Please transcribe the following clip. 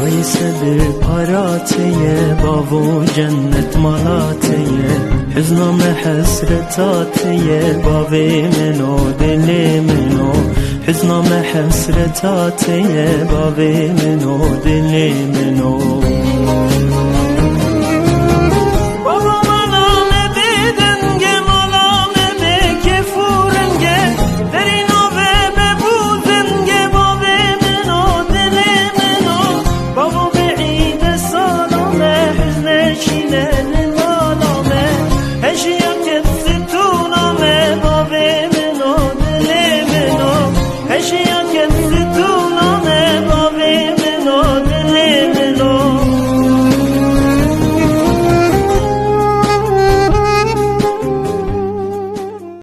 Dayı sebi parateye Bavu cennet malateye Hüzname hasret ateye Bavi meno deli meno. Hüzname hasret ateye Bavi meno deli meno. sensin